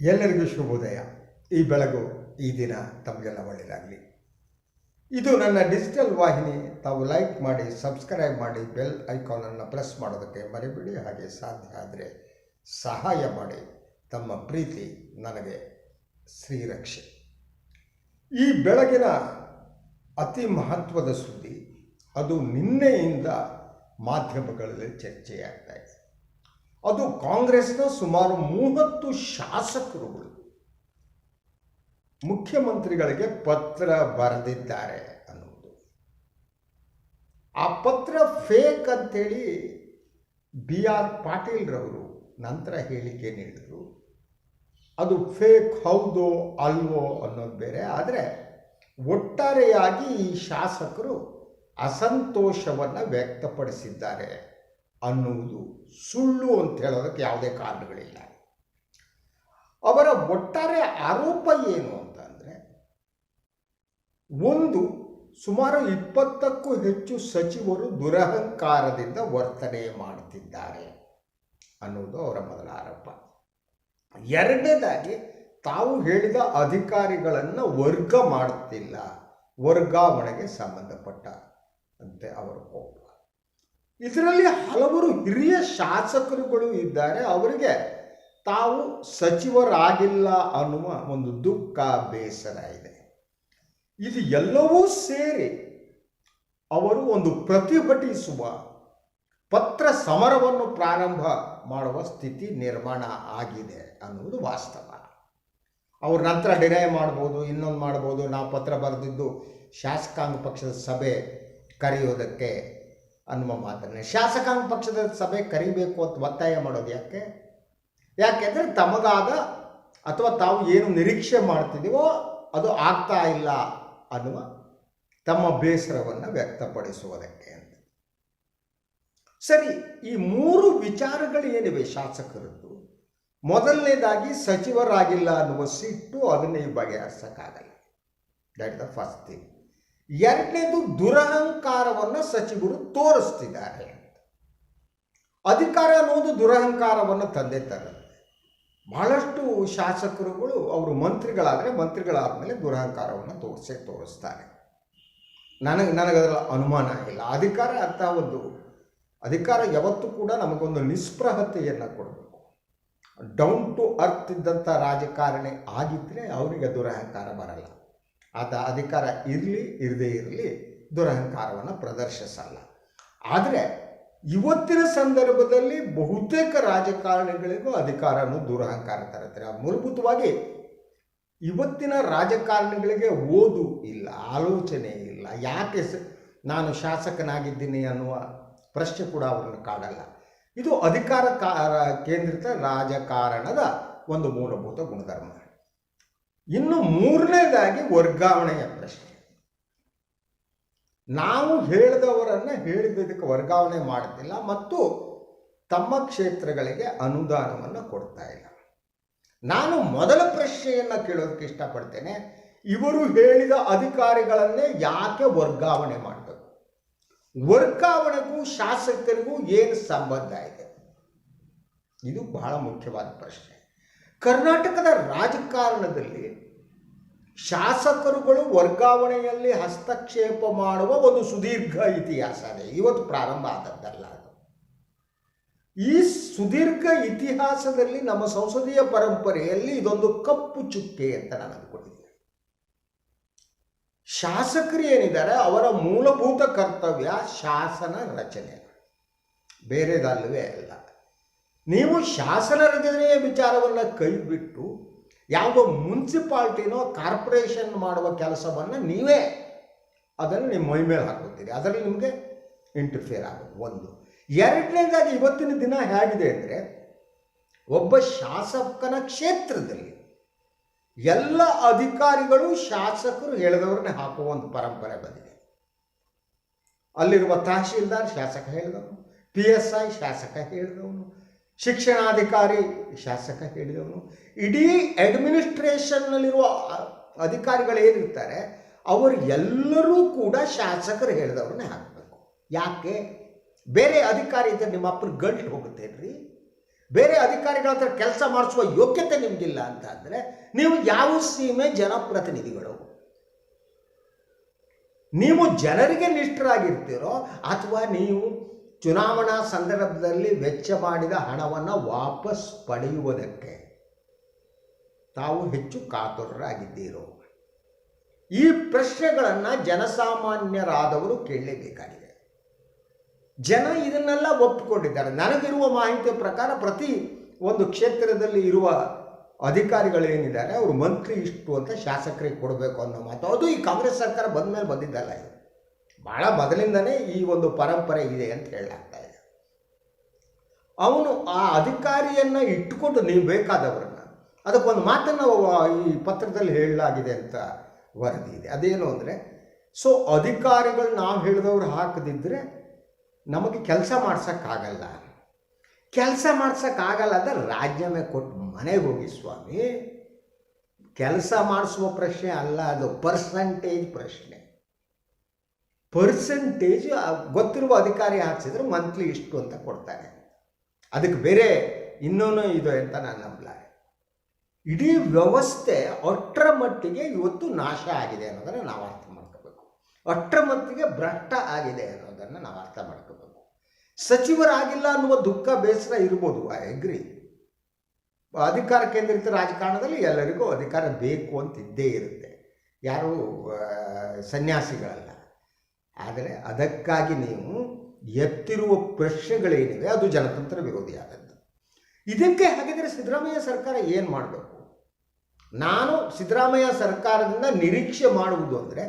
ಎಲ್ಲರಿಗೂ ಶುಭೋದಯ ಈ ಬೆಳಗು, ಈ ದಿನ ತಮಗೆಲ್ಲ ಒಳ್ಳೆಯದಾಗಲಿ. ಇದು ನನ್ನ ಡಿಜಿಟಲ್ ವಾಹಿನಿ. ತಾವು ಲೈಕ್ ಮಾಡಿ, ಸಬ್ಸ್ಕ್ರೈಬ್ ಮಾಡಿ, ಬೆಲ್ ಐಕಾನನ್ನು ಪ್ರೆಸ್ ಮಾಡೋದಕ್ಕೆ ಮರಿಬಿಡಿ. ಹಾಗೆ ಸಾಧ್ಯ ಆದರೆ ಸಹಾಯ ಮಾಡಿ. ತಮ್ಮ ಪ್ರೀತಿ ನನಗೆ ಶ್ರೀರಕ್ಷೆ. ಈ ಬೆಳಗಿನ ಅತಿ ಮಹತ್ವದ ಸುದ್ದಿ, ಅದು ನಿನ್ನೆಯಿಂದ ಮಾಧ್ಯಮಗಳಲ್ಲಿ ಚರ್ಚೆಯಾಗ್ತಾ ಇದೆ. ಅದು ಕಾಂಗ್ರೆಸ್ನ ಸುಮಾರು ಮೂವತ್ತು ಶಾಸಕರುಗಳು. ಮುಖ್ಯಮಂತ್ರಿಗಳಿಗೆ ಪತ್ರ ಬರೆದಿದ್ದಾರೆ ಅನ್ನೋದು. ಆ ಪತ್ರ ಫೇಕ್ ಅಂತೇಳಿ ಬಿ ಆರ್ ಪಾಟೀಲ್ರವರು ನಂತರ ಹೇಳಿಕೆ ನೀಡಿದರು. ಅದು ಫೇಕ್ ಹೌದೋ ಅಲ್ವೋ ಅನ್ನೋದು ಬೇರೆ. ಆದರೆ ಒಟ್ಟಾರೆಯಾಗಿ ಈ ಶಾಸಕರು ಅಸಂತೋಷವನ್ನು ವ್ಯಕ್ತಪಡಿಸಿದ್ದಾರೆ. ಅನ್ನುವುದು ಸುಳ್ಳು ಅಂತ ಹೇಳೋದಕ್ಕೆ ಯಾವುದೇ ಕಾರಣಗಳಿಲ್ಲ. ಅವರ ಒಟ್ಟಾರೆ ಆರೋಪ ಏನು ಅಂತಂದರೆ, ಒಂದು ಸುಮಾರು ಇಪ್ಪತ್ತಕ್ಕೂ ಹೆಚ್ಚು ಸಚಿವರು ದುರಹಂಕಾರದಿಂದ ವರ್ತನೆ ಮಾಡುತ್ತಿದ್ದಾರೆ ಅನ್ನೋದು ಅವರ ಮೊದಲ ಆರೋಪ. ಎರಡನೇದಾಗಿ, ತಾವು ಹೇಳಿದ ಅಧಿಕಾರಿಗಳನ್ನು ವರ್ಗ ಮಾಡುತ್ತಿಲ್ಲ, ವರ್ಗಾವಣೆಗೆ ಸಂಬಂಧಪಟ್ಟ ಅಂತೆ ಅವರು ಕೋಪ. ಇದರಲ್ಲಿ ಹಲವರು ಹಿರಿಯ ಶಾಸಕರುಗಳು ಇದ್ದಾರೆ. ಅವರಿಗೆ ತಾವು ಸಚಿವರಾಗಿಲ್ಲ ಅನ್ನುವ ಒಂದು ದುಃಖ, ಬೇಸರ ಇದೆ. ಇದು ಎಲ್ಲವೂ ಸೇರಿ ಅವರು ಒಂದು ಪ್ರತಿಭಟಿಸುವ ಪತ್ರ ಸಮರವನ್ನು ಪ್ರಾರಂಭ ಮಾಡುವ ಸ್ಥಿತಿ ನಿರ್ಮಾಣ ಆಗಿದೆ ಅನ್ನುವುದು ವಾಸ್ತವ. ಅವ್ರ ನಂತರ ಡಿನೈ ಮಾಡ್ಬೋದು, ಇನ್ನೊಂದು ಮಾಡ್ಬೋದು. ನಾವು ಪತ್ರ ಬರೆದಿದ್ದು ಶಾಸಕಾಂಗ ಪಕ್ಷದ ಸಭೆ ಕರೆಯೋದಕ್ಕೆ ಅನ್ನುವ ಮಾತನ್ನೇ. ಶಾಸಕಾಂಗ ಪಕ್ಷದ ಸಭೆ ಕರಿಬೇಕು ಅಂತ ಒತ್ತಾಯ ಮಾಡೋದು ಯಾಕೆ? ಯಾಕೆಂದರೆ ತಮಗಾದ ಅಥವಾ ತಾವು ಏನು ನಿರೀಕ್ಷೆ ಮಾಡ್ತಿದ್ದೀವೋ ಅದು ಆಗ್ತಾ ಇಲ್ಲ ಅನ್ನುವ ತಮ್ಮ ಬೇಸರವನ್ನು ವ್ಯಕ್ತಪಡಿಸುವುದಕ್ಕೆ ಅಂತ. ಸರಿ, ಈ ಮೂರು ವಿಚಾರಗಳು ಏನಿವೆ ಶಾಸಕರದ್ದು? ಮೊದಲನೇದಾಗಿ ಸಚಿವರಾಗಿಲ್ಲ ಅನ್ನುವ ಸಿಟ್ಟು ಅದನ್ನೇ ಬಗೆಹರಿಸೋಕ್ಕಾಗಲ್ಲ. ದಟ್ ದ ಫಸ್ಟ್ ಥಿಂಗ್ ಎರಡನೇದು ದುರಹಂಕಾರವನ್ನು ಸಚಿವರು ತೋರಿಸ್ತಿದ್ದಾರೆ ಅಧಿಕಾರ ಅನ್ನೋದು ದುರಹಂಕಾರವನ್ನು ತಂದೆ ತರುತ್ತೆ ಬಹಳಷ್ಟು ಶಾಸಕರುಗಳು ಅವರು ಮಂತ್ರಿಗಳಾದರೆ ಮಂತ್ರಿಗಳಾದ ಮೇಲೆ ದುರಹಂಕಾರವನ್ನು ತೋರಿಸೇ ತೋರಿಸ್ತಾರೆ. ನನಗೆ ನನಗದರ ಅನುಮಾನ ಇಲ್ಲ. ಅಧಿಕಾರ ಅಂತ ಒಂದು ಅಧಿಕಾರ ಯಾವತ್ತೂ ಕೂಡ ನಮಗೊಂದು ನಿಸ್ಪೃಹತೆಯನ್ನು ಕೊಡಬೇಕು. ಡೌನ್ ಟು ಅರ್ತ್ ಇದ್ದಂಥ ರಾಜಕಾರಣಿ ಆಗಿದ್ದರೆ ಅವರಿಗೆ ದುರಹಂಕಾರ ಬರಲ್ಲ. ಆತ ಅಧಿಕಾರ ಇರಲಿ, ಇರದೇ ಇರಲಿ ದುರಹಂಕಾರವನ್ನು ಪ್ರದರ್ಶಿಸಲ್ಲ. ಆದರೆ ಇವತ್ತಿನ ಸಂದರ್ಭದಲ್ಲಿ ಬಹುತೇಕ ರಾಜಕಾರಣಿಗಳಿಗೂ ಅಧಿಕಾರ ಅನ್ನೋದು ದುರಹಂಕಾರ ತರುತ್ತಾರೆ ಮೂಲಭೂತವಾಗಿ ಇವತ್ತಿನ ರಾಜಕಾರಣಿಗಳಿಗೆ ಓದು ಇಲ್ಲ, ಆಲೋಚನೆ ಇಲ್ಲ. ಯಾಕೆ ನಾನು ಶಾಸಕನಾಗಿದ್ದೀನಿ ಅನ್ನುವ ಪ್ರಶ್ನೆ ಕೂಡ ಅವರನ್ನು ಕಾಡಲ್ಲ. ಇದು ಅಧಿಕಾರ ಕೇಂದ್ರಿತ ರಾಜಕಾರಣದ ಒಂದು ಮೂಲಭೂತ ಗುಣಧರ್ಮ. ಇನ್ನು ಮೂರನೇದಾಗಿ ವರ್ಗಾವಣೆಯ ಪ್ರಶ್ನೆ. ನಾವು ಹೇಳಿದವರನ್ನು ಹೇಳಿದ್ದಕ್ಕೆ ವರ್ಗಾವಣೆ ಮಾಡುತ್ತಿಲ್ಲ ಮತ್ತು ತಮ್ಮ ಕ್ಷೇತ್ರಗಳಿಗೆ ಅನುದಾನವನ್ನು ಕೊಡ್ತಾ ಇಲ್ಲ. ನಾನು ಮೊದಲ ಪ್ರಶ್ನೆಯನ್ನು ಕೇಳೋದಕ್ಕೆ ಇಷ್ಟಪಡ್ತೇನೆ. ಇವರು ಹೇಳಿದ ಅಧಿಕಾರಿಗಳನ್ನೇ ಯಾಕೆ ವರ್ಗಾವಣೆ ಮಾಡಬೇಕು? ವರ್ಗಾವಣೆಗೂ ಶಾಸಕರಿಗೂ ಏನು ಸಂಬಂಧ ಇದೆ? ಇದು ಬಹಳ ಮುಖ್ಯವಾದ ಪ್ರಶ್ನೆ. ಕರ್ನಾಟಕದ ರಾಜಕಾರಣದಲ್ಲಿ ಶಾಸಕರುಗಳು ವರ್ಗಾವಣೆಯಲ್ಲಿ ಹಸ್ತಕ್ಷೇಪ ಮಾಡುವ ಒಂದು ಸುದೀರ್ಘ ಇತಿಹಾಸ ಇದೆ ಇವತ್ತು ಪ್ರಾರಂಭ ಆದದ್ದಲ್ಲ ಅದು. ಈ ಸುದೀರ್ಘ ಇತಿಹಾಸದಲ್ಲಿ ನಮ್ಮ ಸಂಸದೀಯ ಪರಂಪರೆಯಲ್ಲಿ ಇದೊಂದು ಕಪ್ಪು ಚುಕ್ಕೆ ಅಂತ ನಾನು ಅಂದ್ಕೊಂಡಿದ್ದೇನೆ. ಶಾಸಕರು ಏನಿದ್ದಾರೆ? ಅವರ ಮೂಲಭೂತ ಕರ್ತವ್ಯ ಶಾಸನ ರಚನೆ. ಬೇರೆದಲ್ಲವೇ ಅಲ್ಲ. ನೀವು ಶಾಸನ ರಚನೆಯ ವಿಚಾರವನ್ನು ಕೈಬಿಟ್ಟು ಯಾವ ಮುನ್ಸಿಪಾಲ್ಟಿನೋ ಕಾರ್ಪೊರೇಷನ್ ಮಾಡುವ ಕೆಲಸವನ್ನು ನೀವೇ ಅದನ್ನು ನಿಮ್ಮ ಮೈ ಮೇಲೆ ಹಾಕೋತೀರಿ ಅದರಲ್ಲಿ ನಿಮಗೆ ಇಂಟರ್ಫಿಯರ್ ಆಗೋದು. ಒಂದು. ಎರಡನೇದಾಗಿ ಇವತ್ತಿನ ದಿನ ಹೇಗಿದೆ ಅಂದರೆ ಒಬ್ಬ ಶಾಸಕನ ಕ್ಷೇತ್ರದಲ್ಲಿ ಎಲ್ಲ ಅಧಿಕಾರಿಗಳು ಶಾಸಕರು ಹೇಳಿದವ್ರನ್ನೇ ಹಾಕುವ ಒಂದು ಪರಂಪರೆ ಬಂದಿದೆ. ಅಲ್ಲಿರುವ ತಹಶೀಲ್ದಾರ್ ಶಾಸಕ ಹೇಳಿದವನು ಪಿ ಎಸ್ ಐ ಶಾಸಕ ಹೇಳಿದವನು ಶಿಕ್ಷಣಾಧಿಕಾರಿ, ಶಾಸಕ ಹೇಳಿದವನು, ಇಡೀ ಅಡ್ಮಿನಿಸ್ಟ್ರೇಷನ್ನಲ್ಲಿರುವ ಅಧಿಕಾರಿಗಳು ಏನಿರ್ತಾರೆ, ಅವರು ಎಲ್ಲರೂ ಕೂಡ ಶಾಸಕರು ಹೇಳಿದವ್ರನ್ನೇ ಹಾಕಬೇಕು. ಯಾಕೆ? ಬೇರೆ ಅಧಿಕಾರಿ ಇದ್ದರೆ ನಿಮ್ಮ ಅಪ್ಪನ ಗಂಟು ರೀ ಬೇರೆ ಅಧಿಕಾರಿಗಳ ಹತ್ರ ಕೆಲಸ ಮಾಡಿಸುವ ಯೋಗ್ಯತೆ ನಿಮಗಿಲ್ಲ ಅಂತ ಅಂದರೆ ನೀವು ಯಾವ ಸೀಮೆ ಜನಪ್ರತಿನಿಧಿಗಳು? ನೀವು ಜನರಿಗೆ ನಿಷ್ಠರಾಗಿರ್ತೀರೋ ಅಥವಾ ನೀವು ಚುನಾವಣಾ ಸಂದರ್ಭದಲ್ಲಿ ವೆಚ್ಚ ಮಾಡಿದ ಹಣವನ್ನು ವಾಪಸ್ ಪಡೆಯುವುದಕ್ಕೆ ತಾವು ಹೆಚ್ಚು ಕಾತುರರಾಗಿದ್ದೀರೋ? ಈ ಪ್ರಶ್ನೆಗಳನ್ನು ಜನಸಾಮಾನ್ಯರಾದವರು ಕೇಳಲೇಬೇಕಾಗಿದೆ. ಜನ ಇದನ್ನೆಲ್ಲ ಒಪ್ಪಿಕೊಂಡಿದ್ದಾರೆ. ನನಗಿರುವ ಮಾಹಿತಿಯ ಪ್ರಕಾರ ಪ್ರತಿ ಒಂದು ಕ್ಷೇತ್ರದಲ್ಲಿ ಇರುವ ಅಧಿಕಾರಿಗಳೇನಿದ್ದಾರೆ, ಅವರು ಮಂತ್ರಿ ಇಷ್ಟು ಅಂತ ಶಾಸಕರಿಗೆ ಕೊಡಬೇಕು ಅನ್ನೋ ಮಾತು. ಅದು ಈ ಕಾಂಗ್ರೆಸ್ ಸರ್ಕಾರ ಬಂದ ಮೇಲೆ ಬಂದಿದ್ದಲ್ಲ ಇದು. ಭಾಳ ಮೊದಲಿಂದನೇ ಈ ಒಂದು ಪರಂಪರೆ ಇದೆ ಅಂತ ಹೇಳಲಾಗ್ತಾ ಇದೆ. ಅವನು ಆ ಅಧಿಕಾರಿಯನ್ನು ಇಟ್ಟುಕೊಂಡು ನೀವು ಬೇಕಾದವರನ್ನ, ಅದಕ್ಕೊಂದು ಮಾತನ್ನು ಈ ಪತ್ರದಲ್ಲಿ ಹೇಳಲಾಗಿದೆ ಅಂತ ವರದಿ ಇದೆ. ಅದೇನು ಅಂದರೆ, ಸೊ ಅಧಿಕಾರಿಗಳು ನಾವು ಹೇಳಿದವ್ರು ಹಾಕದಿದ್ದರೆ ನಮಗೆ ಕೆಲಸ ಮಾಡ್ಸೋಕ್ಕಾಗಲ್ಲ. ಕೆಲಸ ಮಾಡ್ಸೋಕ್ಕಾಗಲ್ಲ ಅಂದರೆ ರಾಜೀನಾಮೆ ಕೊಟ್ಟು ಮನೆಗೆ ಹೋಗಿ ಸ್ವಾಮಿ, ಕೆಲಸ ಮಾಡಿಸುವ ಪ್ರಶ್ನೆ ಅಲ್ಲ, ಅದು ಪರ್ಸಂಟೇಜ್ ಪ್ರಶ್ನೆ. ಪರ್ಸಂಟೇಜ್ ಗೊತ್ತಿರುವ ಅಧಿಕಾರಿ ಹಾಕ್ಸಿದ್ರೆ ಮಂತ್ಲಿ ಇಷ್ಟು ಅಂತ ಕೊಡ್ತಾರೆ. ಅದಕ್ಕೆ ಬೇರೆ ಇನ್ನೂ ಇದೆ ಅಂತ ನಾನು ನಂಬಲಾರೆ ಇಡೀ ವ್ಯವಸ್ಥೆ ಅಷ್ಟರ ಮಟ್ಟಿಗೆ ಇವತ್ತು ನಾಶ ಆಗಿದೆ ಅನ್ನೋದನ್ನು ನಾವು ಅರ್ಥ ಮಾಡ್ಕೋಬೇಕು. ಅಷ್ಟರ ಮಟ್ಟಿಗೆ ಭ್ರಷ್ಟ ಆಗಿದೆ ಅನ್ನೋದನ್ನು ನಾವು ಅರ್ಥ ಮಾಡ್ಕೋಬೇಕು. ಸಚಿವರಾಗಿಲ್ಲ ಅನ್ನುವ ದುಃಖ ಬೇಸರ ಇರ್ಬೋದು, ಐ ಅಗ್ರಿ ಅಧಿಕಾರ ಕೇಂದ್ರಿತ ರಾಜಕಾರಣದಲ್ಲಿ ಎಲ್ಲರಿಗೂ ಅಧಿಕಾರ ಬೇಕು ಅಂತ ಇದ್ದೇ ಇರುತ್ತೆ. ಯಾರು ಸನ್ಯಾಸಿಗಳಲ್ಲ. ಆದರೆ ಅದಕ್ಕಾಗಿ ನೀವು ಎತ್ತಿರುವ ಪ್ರಶ್ನೆಗಳೇನಿವೆ ಅದು ಜನತಂತ್ರ ವಿರೋಧಿಯಾದದ್ದು ಇದಕ್ಕೆ ಹಾಗಿದ್ರೆ ಸಿದ್ದರಾಮಯ್ಯ ಸರ್ಕಾರ ಏನು ಮಾಡಬೇಕು? ನಾನು ಸಿದ್ದರಾಮಯ್ಯ ಸರ್ಕಾರದಿಂದ ನಿರೀಕ್ಷೆ ಮಾಡುವುದು ಅಂದರೆ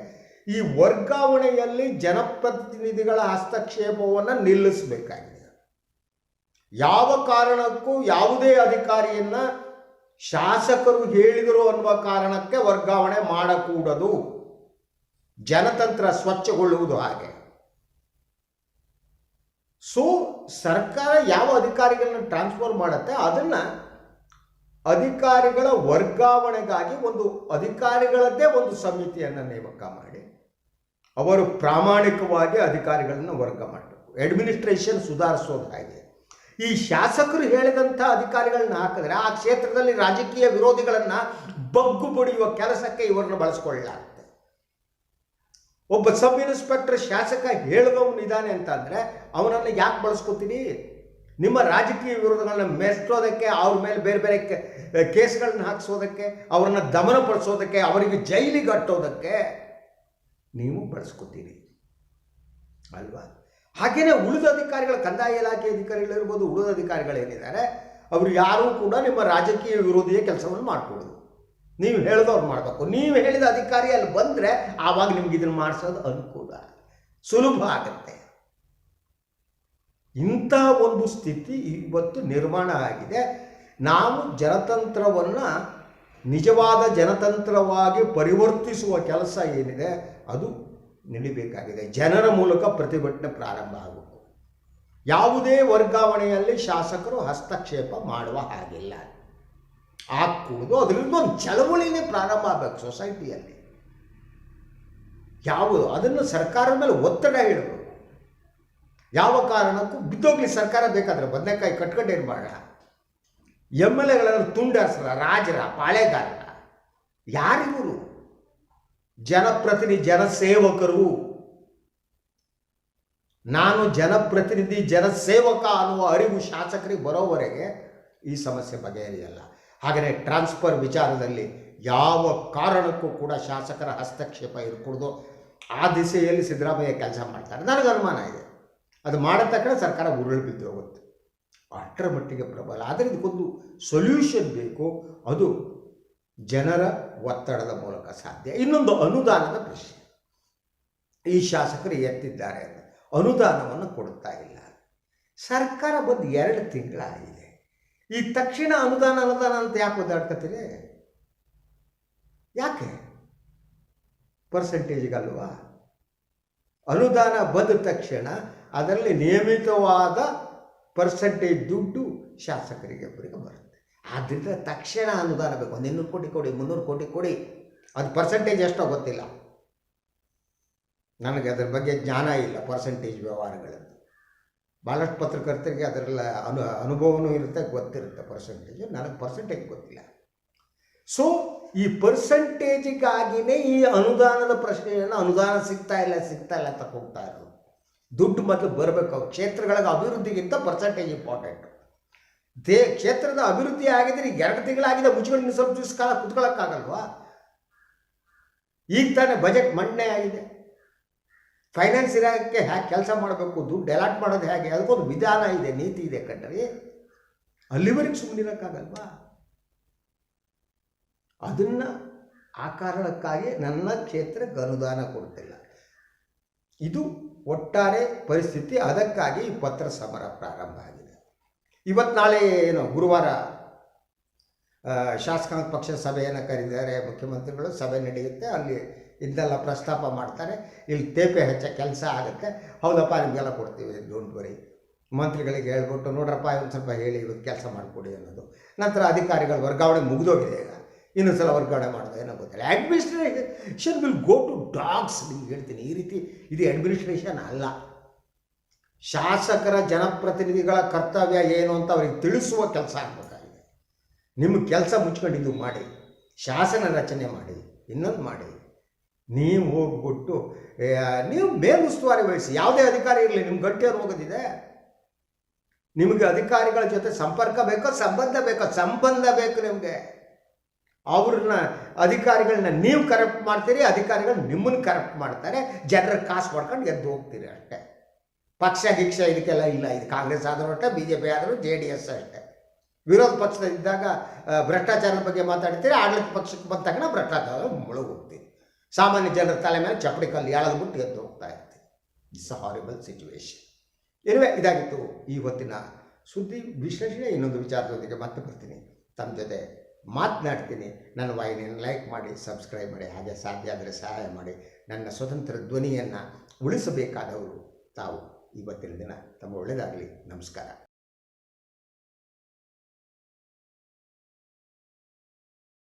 ಈ ವರ್ಗಾವಣೆಯಲ್ಲಿ ಜನಪ್ರತಿನಿಧಿಗಳ ಹಸ್ತಕ್ಷೇಪವನ್ನು ನಿಲ್ಲಿಸಬೇಕಾಗಿದೆ. ಯಾವ ಕಾರಣಕ್ಕೂ ಯಾವುದೇ ಅಧಿಕಾರಿಯನ್ನ ಶಾಸಕರು ಹೇಳಿದರು ಅನ್ನುವ ಕಾರಣಕ್ಕೆ ವರ್ಗಾವಣೆ ಮಾಡಕೂಡದು. ಜನತಂತ್ರ ಸ್ವಚ್ಛಗೊಳ್ಳುವುದು ಹಾಗೆ. ಸೊ ಸರ್ಕಾರ ಯಾವ ಅಧಿಕಾರಿಗಳನ್ನ ಟ್ರಾನ್ಸ್ಫರ್ ಮಾಡುತ್ತೆ? ಅದನ್ನ ಅಧಿಕಾರಿಗಳ ವರ್ಗಾವಣೆಗಾಗಿ ಒಂದು ಅಧಿಕಾರಿಗಳದ್ದೇ ಒಂದು ಸಮಿತಿಯನ್ನು ನೇಮಕ ಮಾಡಿ, ಅವರು ಪ್ರಾಮಾಣಿಕವಾಗಿ ಅಧಿಕಾರಿಗಳನ್ನು ವರ್ಗ ಮಾಡಬೇಕು. ಅಡ್ಮಿನಿಸ್ಟ್ರೇಷನ್ ಸುಧಾರಿಸೋದು ಹಾಗೆ. ಈ ಶಾಸಕರು ಹೇಳಿದಂಥ ಅಧಿಕಾರಿಗಳನ್ನ ಹಾಕಿದ್ರೆ ಆ ಕ್ಷೇತ್ರದಲ್ಲಿ ರಾಜಕೀಯ ವಿರೋಧಿಗಳನ್ನು ಬಗ್ಗು ಬಡಿಯುವ ಕೆಲಸಕ್ಕೆ ಇವರನ್ನು ಬಳಸ್ಕೊಳ್ಳಲಾಗುತ್ತೆ ಒಬ್ಬ ಸಬ್ ಇನ್ಸ್ಪೆಕ್ಟರ್ ಶಾಸಕ ಹೇಳಿದವನಿದ್ದಾನೆ ಅಂದರೆ ಅವನನ್ನು ಯಾಕೆ ಬಳಸ್ಕೊತೀರಿ? ನಿಮ್ಮ ರಾಜಕೀಯ ವಿರೋಧಗಳನ್ನ ಮೆಚ್ಚೋದಕ್ಕೆ ಅವ್ರ ಮೇಲೆ ಬೇರೆ ಬೇರೆ ಕೇಸ್ಗಳನ್ನ ಹಾಕಿಸೋದಕ್ಕೆ ದಮನ ದಮನಪಡಿಸೋದಕ್ಕೆ ಅವರಿಗೆ ಜೈಲಿಗೆ ಅಟ್ಟೋದಕ್ಕೆ ನೀವು ಬಳಸ್ಕೊತೀರಿ. ಅಲ್ವಾ? ಹಾಗೆಯೇ ಉಳಿದ ಅಧಿಕಾರಿಗಳ ಕಂದಾಯ ಇಲಾಖೆ ಅಧಿಕಾರಿಗಳಿರ್ಬೋದು ಉಳಿದ ಅಧಿಕಾರಿಗಳೇನಿದ್ದಾರೆ ಅವರು ಯಾರೂ ಕೂಡ ನಿಮ್ಮ ರಾಜಕೀಯ ವಿರೋಧಿಯ ಕೆಲಸವನ್ನು ಮಾಡಿಕೊಡೋದು ನೀವು ಹೇಳಿದವ್ರು ಮಾಡಬೇಕು. ನೀವು ಹೇಳಿದ ಅಧಿಕಾರಿ ಅಲ್ಲಿ ಬಂದರೆ ಆವಾಗ ನಿಮ್ಗೆ ಇದನ್ನು ಮಾಡಿಸೋದು ಅನುಕೂಲ. ಸುಲಭ ಆಗುತ್ತೆ. ಇಂಥ ಒಂದು ಸ್ಥಿತಿ ಇವತ್ತು ನಿರ್ಮಾಣ ಆಗಿದೆ. ನಾವು ಜನತಂತ್ರವನ್ನು ನಿಜವಾದ ಜನತಂತ್ರವಾಗಿ ಪರಿವರ್ತಿಸುವ ಕೆಲಸ ಏನಿದೆ ಅದು ನಡಿಬೇಕಾಗಿದೆ ಜನರ ಮೂಲಕ ಪ್ರತಿಭಟನೆ ಪ್ರಾರಂಭ ಆಗಬೇಕು ಯಾವುದೇ ವರ್ಗಾವಣೆಯಲ್ಲಿ ಶಾಸಕರು ಹಸ್ತಕ್ಷೇಪ ಮಾಡುವ ಹಾಗಿಲ್ಲ. ಆಗ್ಕೂಡುದು ಅದರಿಂದ ಒಂದು ಚಳವಳಿನೇ ಪ್ರಾರಂಭ ಆಗಬೇಕು ಸೊಸೈಟಿಯಲ್ಲಿ ಯಾವುದು ಅದನ್ನು ಸರ್ಕಾರದ ಮೇಲೆ ಒತ್ತಡ ಇಡಬೇಕು. ಯಾವ ಕಾರಣಕ್ಕೂ ಬಿದ್ದೋಗ್ಲಿ ಸರ್ಕಾರ ಬೇಕಾದ್ರೆ ಬದನೆಕಾಯಿ ಕಟ್ಕೊಂಡೇನು ಮಾಡ? ಎಂ ಎಲ್ ಎಗಳನ್ನು ತುಂಡಾಸರ ರಾಜರ, ಪಾಳೆಗಾರರ. ಯಾರಿವರು? ಜನಪ್ರತಿನಿಧಿ, ಜನಸೇವಕರು. ನಾನು ಜನಪ್ರತಿನಿಧಿ, ಜನಸೇವಕ ಅನ್ನುವ ಅರಿವು ಶಾಸಕರಿಗೆ ಬರೋವರೆಗೆ ಈ ಸಮಸ್ಯೆ ಬಗೆಹರಿಯಲ್ಲ. ಹಾಗೆಯೇ ಟ್ರಾನ್ಸ್ಫರ್ ವಿಚಾರದಲ್ಲಿ ಯಾವ ಕಾರಣಕ್ಕೂ ಕೂಡ ಶಾಸಕರ ಹಸ್ತಕ್ಷೇಪ ಇರಕೂಡ್ದು. ಆ ದಿಸೆಯಲ್ಲಿ ಸಿದ್ದರಾಮಯ್ಯ ಕೆಲಸ ಮಾಡ್ತಾರೆ. ನನಗೆ ಅನುಮಾನ ಇದೆ. ಅದು ಮಾಡಿದ ತಕ್ಷಣ ಸರ್ಕಾರ ಉರುಳು ಬಿದ್ದು ಹೋಗುತ್ತೆ. ಅಷ್ಟರ ಮಟ್ಟಿಗೆ ಪ್ರಬಲ. ಆದರೆ ಇದಕ್ಕೊಂದು ಸೊಲ್ಯೂಷನ್ ಬೇಕು. ಅದು ಜನರ ಒತ್ತಡದ ಮೂಲಕ ಸಾಧ್ಯ. ಇನ್ನೊಂದು ಅನುದಾನದ ಪ್ರಶ್ನೆ. ಈ ಶಾಸಕರು ಎತ್ತಿದ್ದಾರೆ ಅಂತ. ಅನುದಾನವನ್ನು ಕೊಡ್ತಾ ಇಲ್ಲ. ಸರ್ಕಾರ ಬಂದು ಎರಡು ತಿಂಗಳಾಗಿದೆ. ಈ ತಕ್ಷಣ ಅನುದಾನ ಅನುದಾನ ಅಂತ ಯಾಕೆ ಒದ್ದಾಡ್ಕತ್ತೀರಿ? ಯಾಕೆ? ಪರ್ಸೆಂಟೇಜ್ಗಲ್ವಾ ಅನುದಾನ ಬಂದ ತಕ್ಷಣ ಅದರಲ್ಲಿ ನಿಯಮಿತವಾದ ಪರ್ಸೆಂಟೇಜ್ ದುಡ್ಡು ಶಾಸಕರಿಗೆ, ಒಬ್ಬರಿಗೆ ಬರುತ್ತೆ. ಆದ್ದರಿಂದ ತಕ್ಷಣ ಅನುದಾನ ಬೇಕು. ಒಂದು ಇನ್ನೂರು ಕೋಟಿ ಕೊಡಿ, ಮುನ್ನೂರು ಕೋಟಿ ಕೊಡಿ. ಅದು ಪರ್ಸೆಂಟೇಜ್ ಎಷ್ಟೋ ಗೊತ್ತಿಲ್ಲ. ನನಗೆ ಅದ್ರ ಬಗ್ಗೆ ಜ್ಞಾನ ಇಲ್ಲ ಪರ್ಸೆಂಟೇಜ್ ವ್ಯವಹಾರಗಳದ್ದು ಭಾಳಷ್ಟು ಪತ್ರಕರ್ತರಿಗೆ ಅದರಲ್ಲ ಅನು, ಅನುಭವನೂ ಇರುತ್ತೆ, ಗೊತ್ತಿರುತ್ತೆ ಪರ್ಸೆಂಟೇಜ್ ನನಗೆ ಪರ್ಸೆಂಟೇಜ್ ಗೊತ್ತಿಲ್ಲ. ಸೊ ಈ ಪರ್ಸೆಂಟೇಜಿಗಾಗಿನೇ ಈ ಅನುದಾನದ ಪ್ರಶ್ನೆಯನ್ನು ಅನುದಾನ ಸಿಗ್ತಾ ಇಲ್ಲ ಸಿಗ್ತಾ ಇಲ್ಲ ಅಂತ ಹೋಗ್ತಾ ಇರೋದು. ದುಡ್ಡು ಮೊದಲು ಬರಬೇಕು. ಕ್ಷೇತ್ರಗಳಿಗೆ ಅಭಿವೃದ್ಧಿಗಿಂತ ಪರ್ಸೆಂಟೇಜ್ ಇಂಪಾರ್ಟೆಂಟ್ ದೇ, ಕ್ಷೇತ್ರದ ಅಭಿವೃದ್ಧಿ ಆಗಿದ್ರೆ ಈಗ ಎರಡು ತಿಂಗಳಾಗಿದೆ, ಮುಚ್ಕೊಂಡು ಸ್ವಲ್ಪ ದಿವಸ ಕಾಲ ಕುತ್ಕೊಳ್ಳೋಕ್ಕಾಗಲ್ವಾ ಈಗ ತಾನೇ ಬಜೆಟ್ ಮಂಡನೆ ಆಗಿದೆ. ಫೈನಾನ್ಸ್ ಇರೋಕ್ಕೆ ಹೇಗೆ ಕೆಲಸ ಮಾಡಬೇಕು, ದುಡ್ಡು ಅಲಾಟ್ ಮಾಡೋದು ಹೇಗೆ? ಅದಕ್ಕೊಂದು ವಿಧಾನ ಇದೆ, ನೀತಿ ಇದೆ ಕಣ್ರಿ. ಅಲ್ಲಿವರೆಗೆ ಸುಮ್ಮನಿರೋಕ್ಕಾಗಲ್ವಾ? ಅದನ್ನು ಆ ಕಾರಣಕ್ಕಾಗಿ ನನ್ನ ಕ್ಷೇತ್ರಕ್ಕೆ ಅನುದಾನ ಕೊಡ್ತಿಲ್ಲ. ಇದು ಒಟ್ಟಾರೆ ಪರಿಸ್ಥಿತಿ, ಅದಕ್ಕಾಗಿ ಈ ಪತ್ರ ಸಮರ ಪ್ರಾರಂಭ ಆಗಿದೆ. ಇವತ್ತು ನಾಳೆ ಏನು, ಗುರುವಾರ ಶಾಸಕಾಂಗ ಪಕ್ಷ ಸಭೆಯನ್ನು ಕರೆದಿದ್ದಾರೆ ಮುಖ್ಯಮಂತ್ರಿಗಳು, ಸಭೆ ನಡೆಯುತ್ತೆ. ಅಲ್ಲಿ ಇದನ್ನೆಲ್ಲ ಪ್ರಸ್ತಾಪ ಮಾಡ್ತಾರೆ. ಇಲ್ಲಿ ತೇಪೆ ಹೆಚ್ಚ ಕೆಲಸ ಆಗುತ್ತೆ. ಹೌದಪ್ಪ, ನಿಮಗೆಲ್ಲ ಕೊಡ್ತೀವಿ. ಡೋಂಟ್ ವರಿ ಮಂತ್ರಿಗಳಿಗೆ ಹೇಳ್ಬಿಟ್ಟು, ನೋಡ್ರಪ್ಪ ಒಂದು ಸ್ವಲ್ಪ ಹೇಳಿ ಇವತ್ತು ಕೆಲಸ ಮಾಡಿಕೊಡಿ ಅನ್ನೋದು. ನಂತರ ಅಧಿಕಾರಿಗಳು ವರ್ಗಾವಣೆ ಮುಗಿದೋಗಿದೆ ಈಗ. ಇನ್ನೊಂದು ಸಲ ವರ್ಗಾವಣೆ ಮಾಡೋದು, ಏನೋ ಗೊತ್ತಿಲ್ಲ. Administration will go to dogs ನಿಮ್ಗೆ ಹೇಳ್ತೀನಿ. ಈ ರೀತಿ ಇದು ಅಡ್ಮಿನಿಸ್ಟ್ರೇಷನ್ ಅಲ್ಲ. ಶಾಸಕರ ಜನಪ್ರತಿನಿಧಿಗಳ ಕರ್ತವ್ಯ ಏನು ಅಂತ ಅವ್ರಿಗೆ ತಿಳಿಸುವ ಕೆಲಸ ಆಗಬೇಕಾಗಿದೆ. ನಿಮ್ಮ ಕೆಲಸ ಮುಚ್ಕೊಂಡಿದ್ದು ಮಾಡಿ. ಶಾಸನ ರಚನೆ ಮಾಡಿ. ಇನ್ನೊಂದು ಮಾಡಿ. ನೀವು ಹೋಗ್ಬಿಟ್ಟು ನೀವು ಮೇಲುಸ್ತುವಾರಿ ವಹಿಸಿ, ಯಾವುದೇ ಅಧಿಕಾರಿ ಇರಲಿ ನಿಮ್ಮ ಗಂಟೆ ಹೋಗೋದಿದೆ? ನಿಮಗೆ ಅಧಿಕಾರಿಗಳ ಜೊತೆ ಸಂಪರ್ಕ ಬೇಕೋ, ಸಂಬಂಧ ಬೇಕೋ, ಸಂಬಂಧ ಬೇಕು ನಿಮಗೆ. ಅವ್ರನ್ನ, ಅಧಿಕಾರಿಗಳನ್ನ ನೀವು ಕರಪ್ಟ್ ಮಾಡ್ತೀರಿ, ಅಧಿಕಾರಿಗಳು ನಿಮ್ಮನ್ನು ಕರಪ್ಟ್ ಮಾಡ್ತಾರೆ, ಜನರ ಕಾಸು ಮಾಡ್ಕೊಂಡು ಎದ್ದು ಹೋಗ್ತೀರಿ ಅಷ್ಟೇ. ಪಕ್ಷ, ಗಿಕ್ಷ ಇದಕ್ಕೆಲ್ಲ ಇಲ್ಲ, ಇದು ಕಾಂಗ್ರೆಸ್ ಆದರೂ ಅಷ್ಟೇ ಬಿ ಜೆ ಪಿ ಆದರೂ ಜೆ ಡಿ ಎಸ್ ಅಷ್ಟೇ. ವಿರೋಧ ಪಕ್ಷದಲ್ಲಿದ್ದಾಗ ಭ್ರಷ್ಟಾಚಾರದ ಬಗ್ಗೆ ಮಾತಾಡ್ತೀರಿ, ಆಡಳಿತ ಪಕ್ಷಕ್ಕೆ ಬಂದ ತಕ್ಷಣ ಭ್ರಷ್ಟಾಚಾರ ಮುಳುಗಿ ಹೋಗ್ತೀರಿ. ಸಾಮಾನ್ಯ ಜನರ ತಲೆ ಮೇಲೆ ಚಪ್ಪಡಿ ಕಲ್ಲು ಎಳೆದ್ಬಿಟ್ಟು ಎದ್ದು ಹೋಗ್ತಾ ಇರ್ತೀವಿ. ಇಟ್ಸ್ ಅ ಹಾರಿಬಲ್ ಸಿಚುವೇಶನ್ ಇರುವೆ ಇದಾಗಿತ್ತು ಈ ಹೊತ್ತಿನ ಸುದ್ದಿ ವಿಶ್ಲೇಷಣೆ. ಇನ್ನೊಂದು ವಿಚಾರದೊಂದಿಗೆ ಮತ್ತೆ ಬರ್ತೀನಿ. ತಮ್ಮ ಜೊತೆ ಮಾತನಾಡ್ತೀನಿ. ನನ್ನ ವಾಹಿನಿಯನ್ನು ಲೈಕ್ ಮಾಡಿ ಸಬ್ಸ್ಕ್ರೈಬ್ ಮಾಡಿ, ಹಾಗೆ ಸಾಧ್ಯ ಆದರೆ ಸಹಾಯ ಮಾಡಿ. ನನ್ನ ಸ್ವತಂತ್ರ ಧ್ವನಿಯನ್ನು ಉಳಿಸಬೇಕಾದವರು ತಾವು ಇವತ್ತಿನ ದಿನ. ತಮ್ಮ ಒಳ್ಳೆಯದಾಗಲಿ ನಮಸ್ಕಾರ.